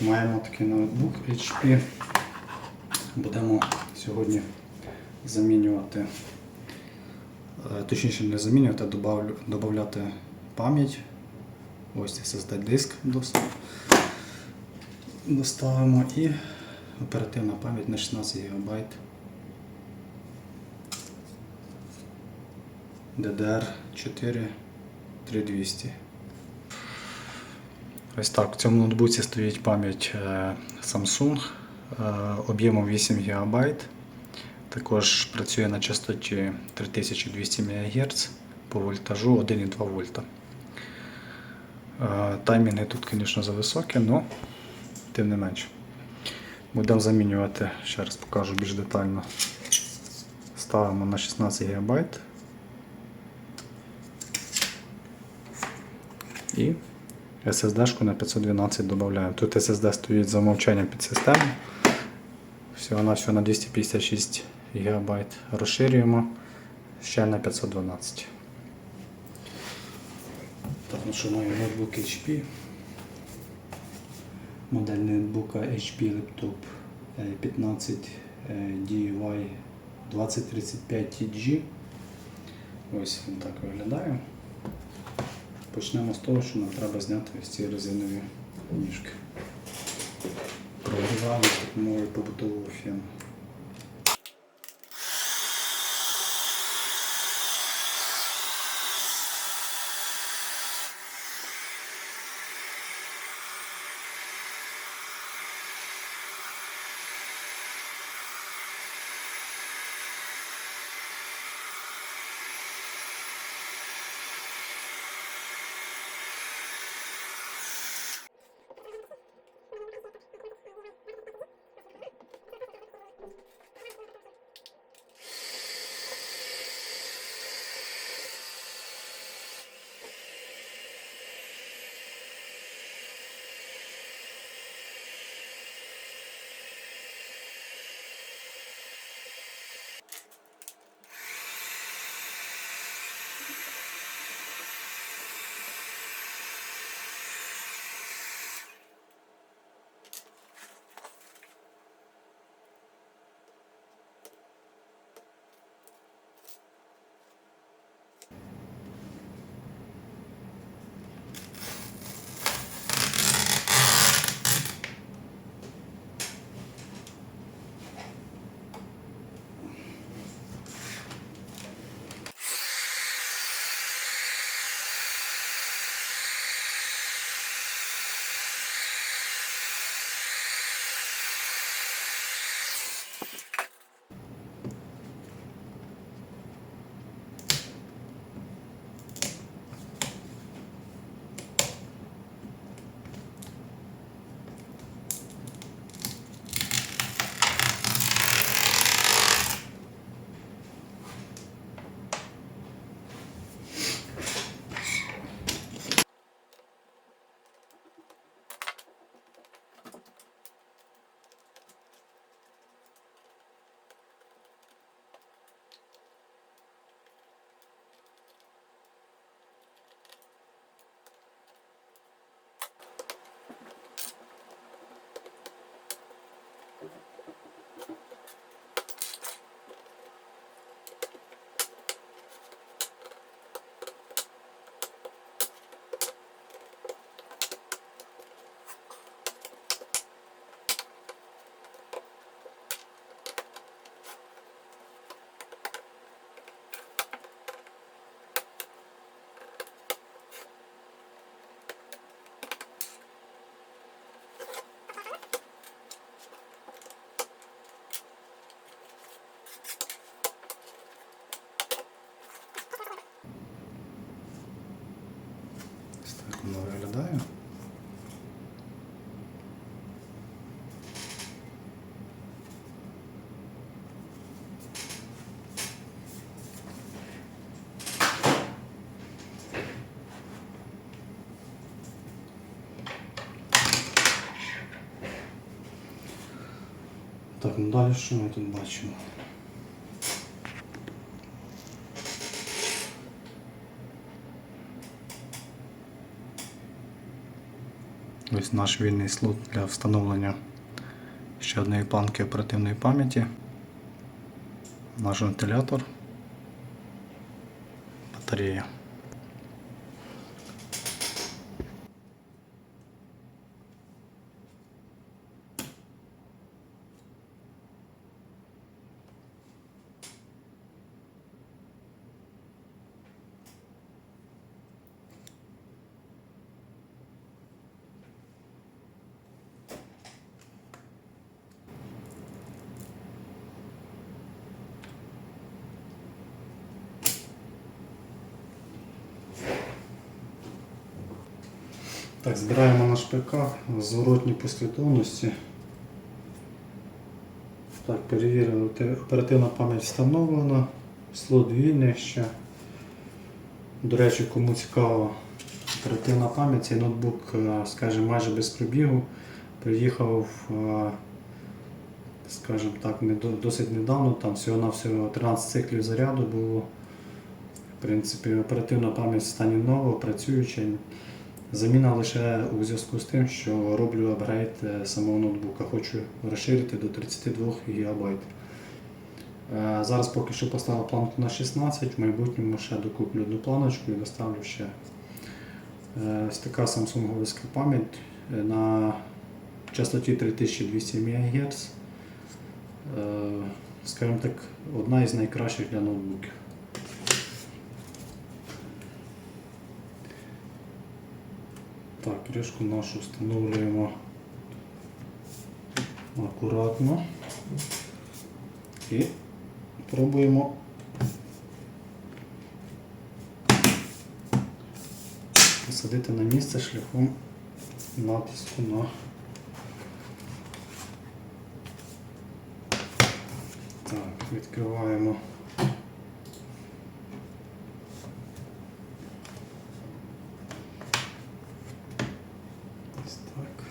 маємо такий ноутбук HP. Будемо сьогодні замінювати, е, точніше не замінювати, а додавати пам'ять. Ось SSD диск доставимо і оперативна пам'ять на 16 ГБ. DDR4 3200. Ось так. В цьому ноутбуці стоїть пам'ять е, Samsung е, об'ємом 8 ГБ. Також працює на частоті 3200 МГц по вольтажу 1,2 вольта. Е, Таймінги тут, звісно, зависокі, але тим не менше. Будемо замінювати, ще раз покажу більш детально. Ставимо на 16 ГБ. І SSD-шку на 512 додаємо. Тут SSD стоїть за умовчанням під систему. Всього на всього на 256 ГБ. Розширюємо ще на 512. Так, ну що маю ноутбук HP. Модель ноутбука HP Laptop е, 15 е, DY 2035 TG. Ось він так виглядає. Почнемо з того, що нам треба зняти ці резинові ніжки. Прогріваємо допомогою побутового фену. Ну далі що ми тут бачимо? Ось наш вільний слот для встановлення ще однієї планки оперативної пам'яті. Наш вентилятор. Батарея. Так, збираємо наш ПК в зворотній послідовності. Так, перевірили, оперативна пам'ять встановлена, слот вільний ще. До речі, кому цікаво, оперативна пам'ять, цей ноутбук, е, скажімо, майже без пробігу. Приїхав, е, скажімо так, досить недавно, там всього-навсього 13 циклів заряду було. В принципі, оперативна пам'ять в стані нова, працююча. Заміна лише у зв'язку з тим, що роблю апгрейд самого ноутбука. Хочу розширити до 32 ГБ. Е, Зараз поки що поставив планку на 16, в майбутньому ще докуплю одну планочку і доставлю ще. Е, Ось така Samsung пам'ять е, на частоті 3200 МГц. Скажімо так, одна із найкращих для ноутбуків. Так, кришку нашу встановлюємо акуратно. І пробуємо. Посадити на місце шляхом натиску на так, відкриваємо Ось так.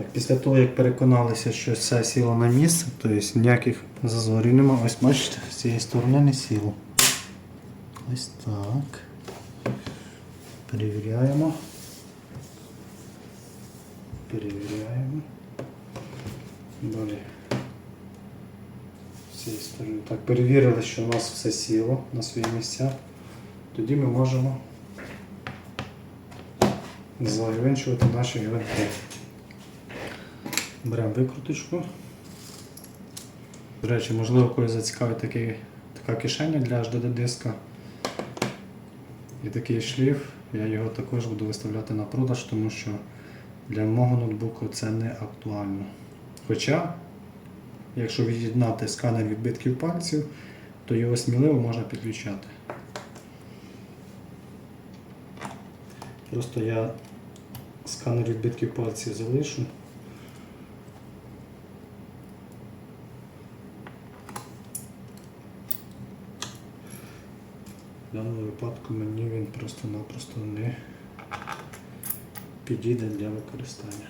Так, після того, як переконалися, що все сіло на місце, тобто ніяких зазорів немає. Ось бачите, з цієї сторони не сіло. Ось так. Перевіряємо. Перевіряємо. Далі. Цієї сторони. Так, перевірили, що у нас все сіло на свої місця. Тоді ми можемо завинчувати наші гвинти. Беремо викруточку. До речі, можливо, когось зацікавить такий, така кишеня для HDD диска. І такий шліф. Я його також буду виставляти на продаж, тому що для мого ноутбуку це не актуально. Хоча, якщо від'єднати сканер відбитків пальців, то його сміливо можна підключати. Просто я сканер відбитків пальців залишу. Випадку мені він просто-напросто не підійде для використання.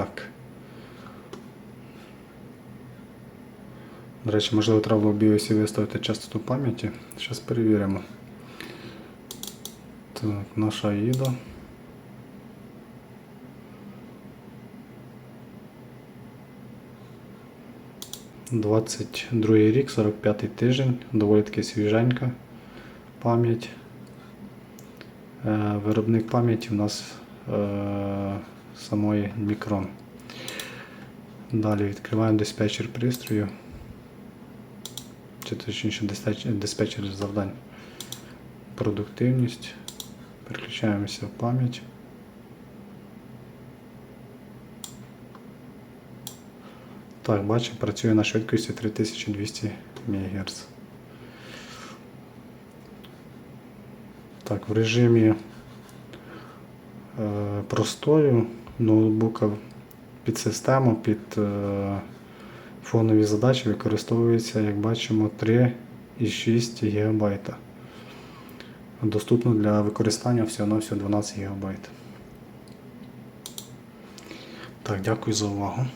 Так. До речі, можливо, треба в BIOS виставити частоту пам'яті. Зараз перевіримо. Так, наша AIDA. Двадцять другий рік, 45-й тиждень, доволі таки свіженька пам'ять. Е, Виробник пам'яті у нас е, самої Micron. Далі відкриваємо диспетчер пристрою. Чи точніше диспетчер завдань. Продуктивність. Переключаємося в пам'ять. Так, бачимо, працює на швидкості 3200 МГц. Так, в режимі е, простою ноутбука під систему, під е, фонові задачі використовується, як бачимо, 3,6 ГБ. Доступно для використання всього-навсього 12 ГБ. Так, дякую за увагу.